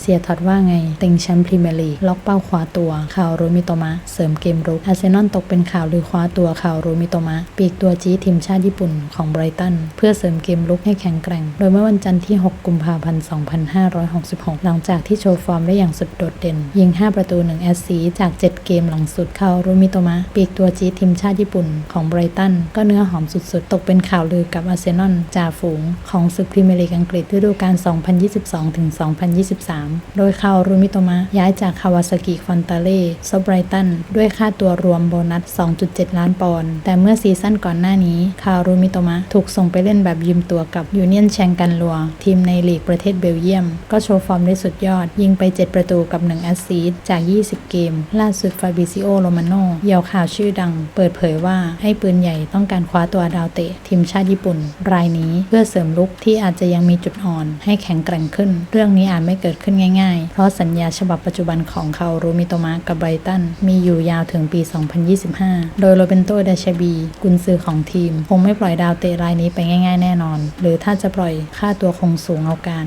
เสียท็อตว่าไง เต็งแชมป์พรีเมียร์ลีก ล็อกเป้าคว้าตัวข่าวโรมิโตมะ เสริมเกมรุก อาร์เซนอลตกเป็นข่าวลือคว้าตัวข่าวโรมิโตมะ ปีกตัวจี๊ดทีมชาติญี่ปุ่นของไบรตัน เพื่อเสริมเกมรุกให้แข็งแกร่ง โดยเมื่อวันจันทร์ที่ 6 กุมภาพันธ์ 2566 หลังจากที่โชว์ฟอร์มได้อย่างสุดโดดเด่น ยิง 5 ประตู 1 แอสซีจาก 7 เกมหลังสุดข่าวโรมิโตมะ ปีกตัวจี๊ดทีมชาติญี่ปุ่นของไบรตัน ก็เนื้อหอมสุดๆ ตกเป็นข่าวลือกับอาร์เซนอลจ่าฝูงของศึกพรีเมียร์ลีกอังกฤษฤดูกาล2022-2023โดยข่าวรูมิโตมะย้ายจากคาวาซากิฟอนตาเล่ซบไบรตันด้วยค่าตัวรวมโบนัส 2.7 ล้านปอนด์ แต่เมื่อซีซั่นก่อนหน้านี้คาวรูมิโตมะถูกส่งไปเล่นแบบยืมตัวกับยูเนียนแชงกันลัว ทีมในลีกประเทศเบลเยียม ก็โชว์ฟอร์มได้สุดยอด ยิงไป 7 ประตูกับ 1 แอสซีสต์จาก 20 เกม ล่าสุดฟาบิซิโอโรมาโนเหยาวข่าวชื่อดัง เปิดเผยว่าให้ปืนใหญ่ต้องการคว้าตัวดาวเตะ ทีมชาติญี่ปุ่น รายนี้เพื่อเสริมลุกที่อาจจะยังมีจุดอ่อน ให้แข็งแกร่งขึ้น เรื่องนี้อาจไม่เกิดขึ้นขึ้นง่าย ๆ เพราะสัญญาฉบับปัจจุบันของเขารูมิโตมะกับไบรตัน มีอยู่ยาวถึงปี 2025 โดยโรเบนโตเดชบี กุนซือของทีม คงไม่ปล่อยดาวเตะรายนี้ไปง่าย ๆ แน่นอน หรือถ้าจะปล่อยค่าตัวคงสูงเอาการ